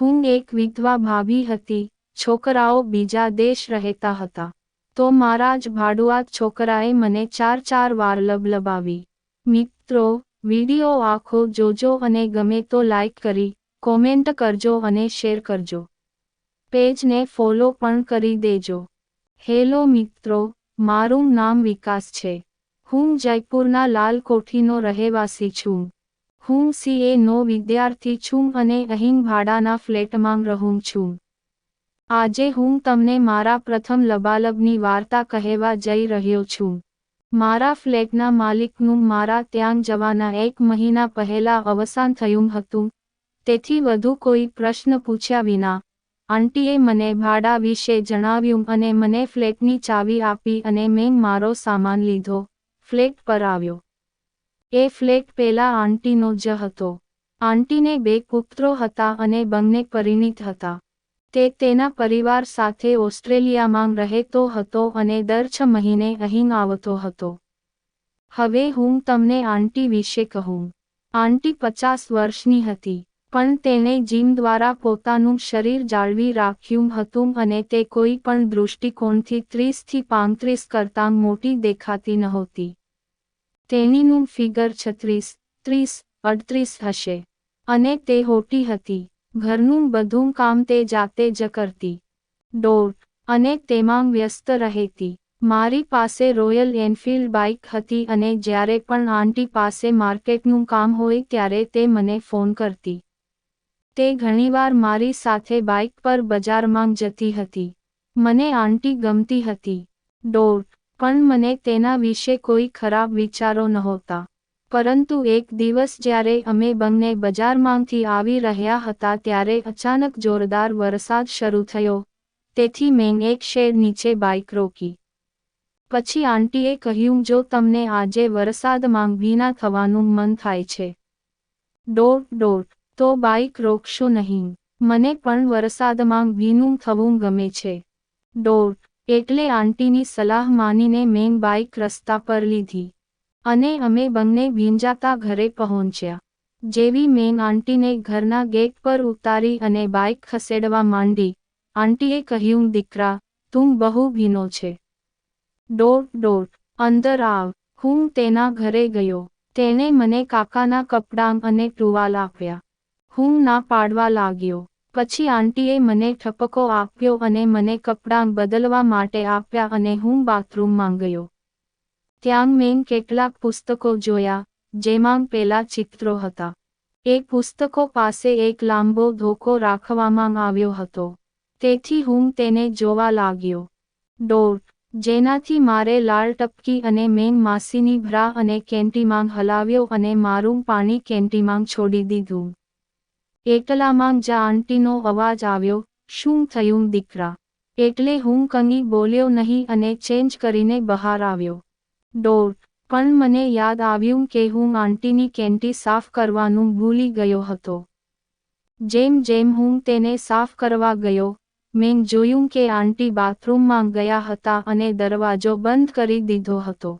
હું એક વિધવા ભાભી હતી, છોકરાઓ બીજા દેશ રહેતા હતા. તો મારા જ ભાડુઆત છોકરાએ મને ચાર ચાર વાર લબલબાવી. મિત્રો, વીડિયો આખો જોજો અને ગમે તો લાઈક કરી, કોમેન્ટ કરજો અને શેર કરજો. પેજને ફોલો પણ કરી દેજો. હેલો મિત્રો, મારું નામ વિકાસ છે. હું જયપુરના લાલ કોઠીનો રહેવાસી છું. હું સીએ નો વિદ્યાર્થી છું અને અહીં ભાડાના ફ્લેટમાં રહું છું. આજે હું તમને મારા પ્રથમ લબાલબની વાર્તા કહેવા જઈ રહ્યો છું. મારા ફ્લેટના માલિકનું મારા ત્યાં જવાના એક મહિના પહેલા અવસાન થયું હતું. તેથી વધુ કોઈ પ્રશ્ન પૂછ્યા વિના, આંટીએ મને ભાડા વિશે જણાવ્યું અને મને ફ્લેટની ચાવી આપી અને મેં મારો સામાન લીધો. ફ્લેટ પર આવ્યો. એ ફ્લેટ પેલા આંટીનો જ હતો. આંટીને બે પુત્રો હતા અને બંને પરિણીત હતા. તે તેના પરિવાર સાથે ઓસ્ટ્રેલિયામાં રહેતો હતો અને દર છ મહિને અહીં આવતો હતો. હવે હું તમને આંટી વિશે કહું. આંટી પચાસ વર્ષની હતી, પણ તેણે જીમ દ્વારા પોતાનું શરીર જાળવી રાખ્યું હતું અને તે કોઈ પણ દૃષ્ટિકોણથી ત્રીસથી પાંત્રીસ કરતાં મોટી દેખાતી નહોતી. તેણીનું ફિગર છત્રીસ, ત્રીસ, અડત્રીસ હશે. અને તે હોટી હતી. ઘરનું બધું કામ તે જાતે જ કરતી. દોડ. અને તેમાં વ્યસ્ત રહેતી. મારી પાસે રોયલ એનફિલ્ડ બાઇક હતી અને જ્યારે પણ આંટી પાસે માર્કેટનું કામ હોય ત્યારે તે મને ફોન કરતી. તે ઘણીવાર મારી સાથે બાઇક પર બજારમાં જતી હતી. મને આંટી ગમતી હતી. દોડ. પણ મને તેના વિશે કોઈ ખરાબ વિચારો નહોતા. પરંતુ એક દિવસ જ્યારે અમે બંને બજારમાંથી આવી રહ્યા હતા ત્યારે અચાનક જોરદાર વરસાદ શરૂ થયો. તેથી મેં એક શેડ નીચે બાઇક રોકી. પછી આંટીએ કહ્યું, જો તમને આજે વરસાદમાં ભીના થવાનું મન થાય છે. ડોટ ડોટ તો બાઇક રોકશો નહીં. મને પણ વરસાદમાં ભીનું થવું ગમે છે. ડોટ એટલે આંટીની સલાહ માનીને મેં બાઇક રસ્તા પર લીધી. અને અમે બંને ભીંજાતા ઘરે પહોંચ્યા. જેવી મેં આંટીને ઘરના ગેટ પર ઉતારી અને બાઇક ખસેડવા માંડી, આંટીએ કહ્યું, દીકરા, તું બહુ ભીનો છે. ડોટ ડોટ અંદર આવ. હું તેના ઘરે ગયો. તેણે મને કાકાના કપડાં અને ટુવાલ આપ્યા. હું ના પાડવા લાગ્યો. પછી આંટીએ મને ઠપકો આપ્યો અને મને કપડાં બદલવા માટે આપ્યા અને હું બાથરૂમમાં ગયો. ત્યાં મેં કેટલાક પુસ્તકો જોયા, જેમાં પેલા ચિત્રો હતા. એ પુસ્તકો પાસે એક લાંબો ધોકો રાખવામાં આવ્યો હતો. તેથી હું તેને જોવા લાગ્યો. ડોટ જેનાથી મારે લાલ ટપકી અને મેં માસીની ભ્રા અને કેન્ટીમાં હલાવ્યો અને મારું પાણી કેન્ટીમાં છોડી દીધું. એટલામાં જ આંટીનો અવાજ આવ્યો, શું થયું દીકરા? એટલે હું કંઈ બોલ્યો નહીં અને ચેન્જ કરીને બહાર આવ્યો. ડોટ પણ મને યાદ આવ્યું કે હું આંટીની કેન્ટી સાફ કરવાનું ભૂલી ગયો હતો. જેમ જેમ હું તેને સાફ કરવા ગયો, મેં જોયું કે આંટી બાથરૂમમાં ગયા હતા અને દરવાજો બંધ કરી દીધો હતો.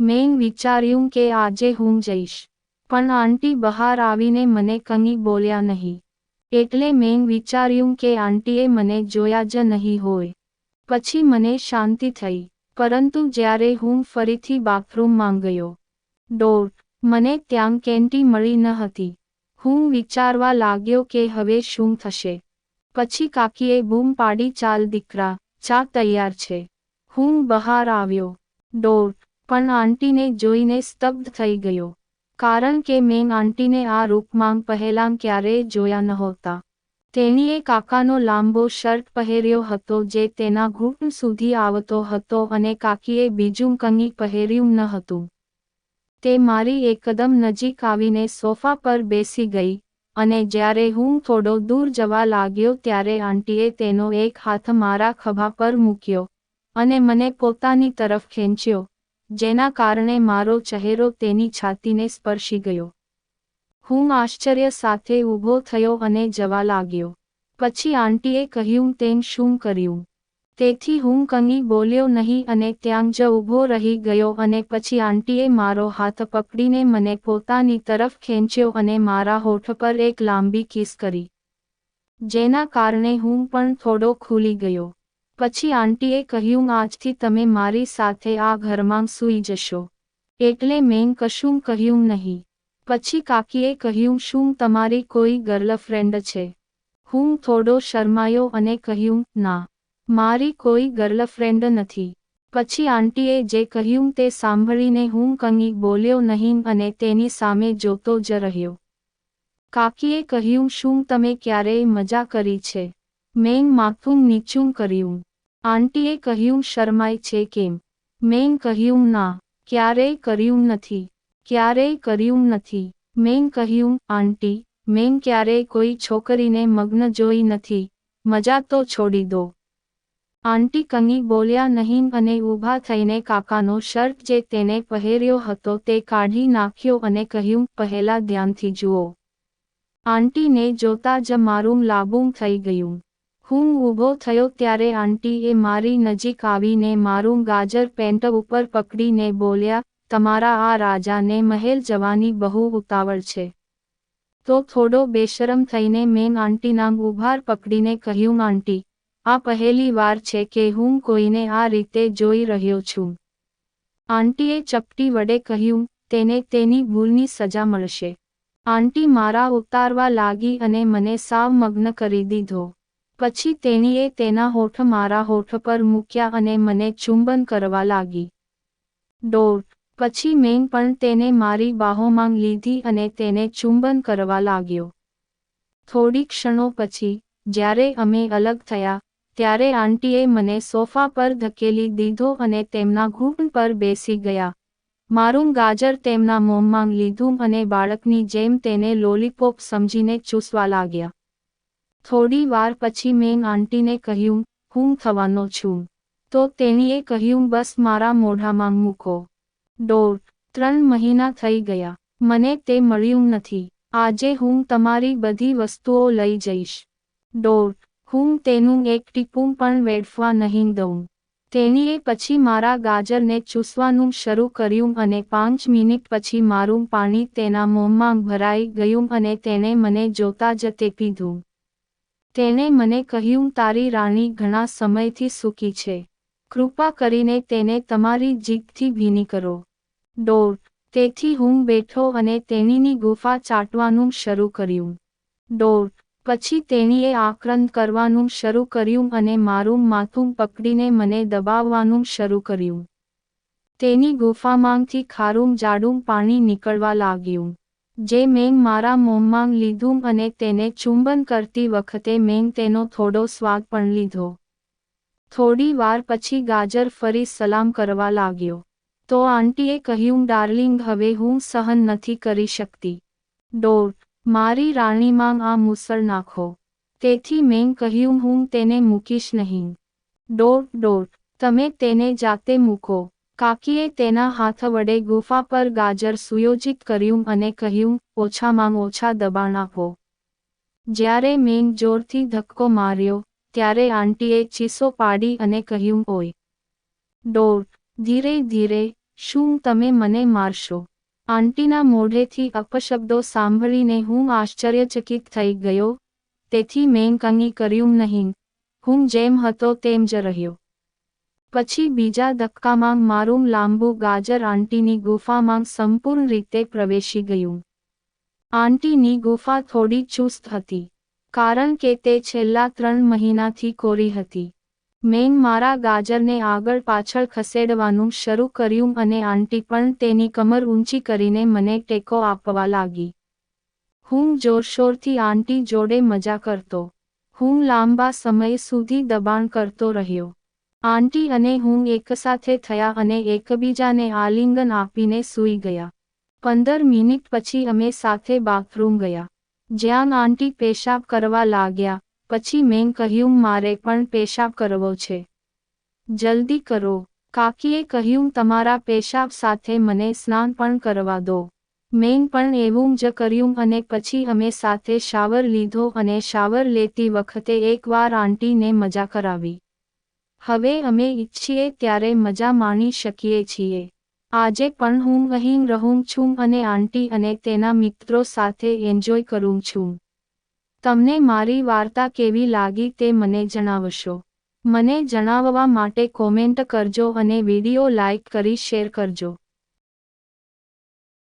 મેં વિચાર્યું કે આજે હું જઈશ. પણ આંટી બહાર આવીને મને કંઈ બોલ્યા નહીં. એટલે મેં વિચાર્યું કે આંટીએ મને જોયા જ નહીં હોય. પછી મને શાંતિ થઈ, પરંતુ જ્યારે હું ફરીથી બાથરૂમમાં ગયો ડોટ મને ત્યાં કેન્ટી મળી ન હતી. હું વિચારવા લાગ્યો કે હવે શું થશે. પછી કાકીએ બૂમ પાડી, ચાલ દીકરા, ચા તૈયાર છે. હું બહાર આવ્યો ડોટ પણ આંટીને જોઈને સ્તબ્ધ થઈ ગયો. કારણ કે મેં આંટીને આ રૂપમાં પહેલાં ક્યારેય જોયા નહોતા તેણીએ કાકાનો લાંબો શર્ટ પહેર્યો હતો જે તેના ઘૂંટ સુધી આવતો હતો અને કાકીએ બીજું કંઈ પહેર્યું ન હતું. તે મારી એકદમ નજીક આવીને સોફા પર બેસી ગઈ, અને જ્યારે હું થોડો દૂર જવા લાગ્યો ત્યારે આંટીએ તેનો એક હાથ મારા ખભા પર મૂક્યો, અને મને પોતાની તરફ ખેંચ્યો. જેના કારણે મારો ચહેરો તેની છાતીને સ્પર્શી ગયો. હું આશ્ચર્ય સાથે ઊભો થયો અને જવા લાગ્યો. પછી આંટીએ કહ્યું, તેમ શું કર્યું? તેથી હું કંઈ બોલ્યો નહીં અને ત્યાં જ ઊભો રહી ગયો અને પછી આંટીએ મારો હાથ પકડીને મને પોતાની તરફ ખેંચ્યો અને મારા હોઠ પર એક લાંબી કિસ કરી. જેના કારણે હું પણ થોડો ખુલી ગયો. પછી આંટીએ કહ્યું, આજથી તમે મારી સાથે આ ઘરમાં સૂઈ જશો. એટલે મેં કશું કહ્યું નહીં. પછી કાકીએ કહ્યું, શું તમારી કોઈ ગર્લફ્રેન્ડ છે? હું થોડો શરમાયો અને કહ્યું, ના, મારી કોઈ ગર્લફ્રેન્ડ નથી. પછી આંટીએ જે કહ્યું તે સાંભળીને હું કંઈ બોલ્યો નહીં અને તેની સામે જોતો જ રહ્યો. કાકીએ કહ્યું, શું તમે ક્યારેય મજા કરી છે? મેં માથું નીચું કર્યું. આંટીએ કહ્યું શરમાય છે કેમ? મેં કહ્યું, ના, ક્યારેય કર્યું નથી, ક્યારેય કર્યું નથી. મેં કહ્યું, આંટી, મેં ક્યારેય કોઈ છોકરીને મગ્ન જોઈ નથી, મજા તો છોડી દો. આંટી કંઈ બોલ્યા નહીં અને ઊભા થઈને કાકાનો શર્ટ જે તેને પહેર્યો હતો તે કાઢી નાખ્યો અને કહ્યું, પહેલા ધ્યાનથી જુઓ. આંટીને જોતા જ મારું લાબું થઈ ગયું. હું ઊભો થયો ત્યારે આંટીએ મારી નજીક આવીને મારું ગાજર પેન્ટ ઉપર પકડીને બોલ્યા, તમારા આ રાજાને મહેલ જવાની બહુ ઉતાવળ છે. તો થોડો બેશરમ થઈને મેં આંટીના ઉભાર પકડીને કહ્યું, આંટી, આ પહેલી વાર છે કે હું કોઈને આ રીતે જોઈ રહ્યો છું. આંટીએ ચપટી વડે કહ્યું, તેને તેની ભૂલની સજા મળશે. આંટી મારા ઉતારવા લાગી અને મને સાવ મગ્ન કરી દીધો. પછી તેણીએ તેના હોઠ મારા હોઠ પર મૂક્યા અને મને ચુંબન કરવા લાગી. દોઢ. પછી મેં પણ તેને મારી બાહોમાં લીધી અને તેને ચુંબન કરવા લાગ્યો. થોડી ક્ષણો પછી, જ્યારે અમે અલગ થયા, ત્યારે આંટીએ મને સોફા પર ધકેલી દીધો અને તેમના ઘૂંટ પર બેસી ગયા. મારું ગાજર તેમના મોંમાં લીધું અને બાળકની જેમ તેને લોલીપોપ સમજીને ચૂસવા લાગ્યા. થોડી વાર પછી મેં આંટીને કહ્યું, હું થવાનો છું. તો તેણીએ કહ્યું, બસ મારા મોઢામાં મૂકો. દોઢ, ત્રણ મહિના થઈ ગયા. મને તે મળ્યું નથી. આજે હું તમારી બધી વસ્તુઓ લઈ જઈશ. દોઢ, હું તેનું એક ટીપું પણ વેડફવા નહીં દઉં. તેણીએ પછી મારા ગાજરને ચૂસવાનું શરૂ કર્યું અને પાંચ મિનિટ પછી મારું પાણી તેના મોંમાં ભરાઈ ગયું અને તેણે મને જોતા જ તે પીધું. તેણે મને કહ્યું, તારી રાણી ઘણા સમયથી સૂકી છે. કૃપા કરીને તેને તમારી જીભથી ભીની કરો. દોઢ તેથી હું બેઠો અને તેણીની ગુફા ચાટવાનું શરૂ કર્યું. દોઢ પછી તેણીએ આક્રંદ કરવાનું શરૂ કર્યું અને મારું માથું પકડીને મને દબાવવાનું શરૂ કર્યું. તેની ગુફામાંથી ખારું, જાડું પાણી નીકળવા લાગ્યું. જે મેં મારા મોંમાં લીધું અને તેને ચુંબન કરતી વખતે મેં તેનો થોડો સ્વાદ પણ લીધો. થોડી વાર પછી ગાજર ફરી સલામ કરવા લાગ્યો. તો આંટીએ કહ્યું, ડાર્લિંગ, હવે હું સહન નથી કરી શકતી. ડોટ મારી રાણીમાં આ મુસળ નાખો. તેથી મેં કહ્યું, હું તેને મૂકીશ નહીં. ડોટ ડોટ તમે તેને જાતે મૂકો. કાકીએ તેના હાથ વડે ગુફા પર ગાજર સુયોજિત કર્યું અને કહ્યું, ઓછામાં ઓછા દબાણ આપો. જ્યારે મેં જોરથી ધક્કો માર્યો, ત્યારે આંટીએ ચીસો પાડી અને કહ્યું, ઓય ડોટ ધીરે ધીરે, શું તમે મને મારશો? આંટીના મોઢેથી અપશબ્દો સાંભળીને હું આશ્ચર્યચકિત થઈ ગયો, તેથી મેં કંઈ કર્યું નહીં. હું જેમ હતો તેમ જ રહ્યો. પછી બીજા ધક્કામાં મારું લાંબુ ગાજર આંટીની ગુફામાં સંપૂર્ણ રીતે પ્રવેશી ગયું. આંટીની ગુફા થોડી ચુસ્ત હતી, કારણ કે તે છેલ્લા ત્રણ મહિનાથી કોરી હતી. મેં મારા ગાજરને આગળ પાછળ ખસેડવાનું શરૂ કર્યું અને આંટી પણ તેની કમર ઊંચી કરીને મને ટેકો આપવા લાગી. હું જોરશોરથી આંટી જોડે મજા કરતો. હું લાંબા સમય સુધી દબાણ કરતો રહ્યો. આંટી અને હું એકસાથે થયા અને એકબીજાને આલિંગન આપીને સૂઈ ગયા. પંદર મિનિટ પછી અમે સાથે બાથરૂમ ગયા. જ્યાં આંટી પેશાબ કરવા લાગ્યા, પછી મેં કહ્યું, મારે પણ પેશાબ કરવો છે. જલ્દી કરો. કાકીએ કહ્યું, તમારા પેશાબ સાથે મને સ્નાન પણ કરવા દો. મેં પણ એવું જ કર્યું અને પછી અમે સાથે શાવર લીધો અને શાવર લેતી વખતે એકવાર આંટીને મજા કરાવી. હવે અમે ઈચ્છીએ ત્યારે મજા માણી શકીએ છીએ. આજે પણ હું અહીં રહું છું અને આંટી અને તેના મિત્રો સાથે એન્જોય કરું છું. તમને મારી વાર્તા કેવી લાગી તે મને જણાવશો. મને જણાવવા માટે કોમેન્ટ કરજો અને વીડિયો લાઇક કરી શેર કરજો.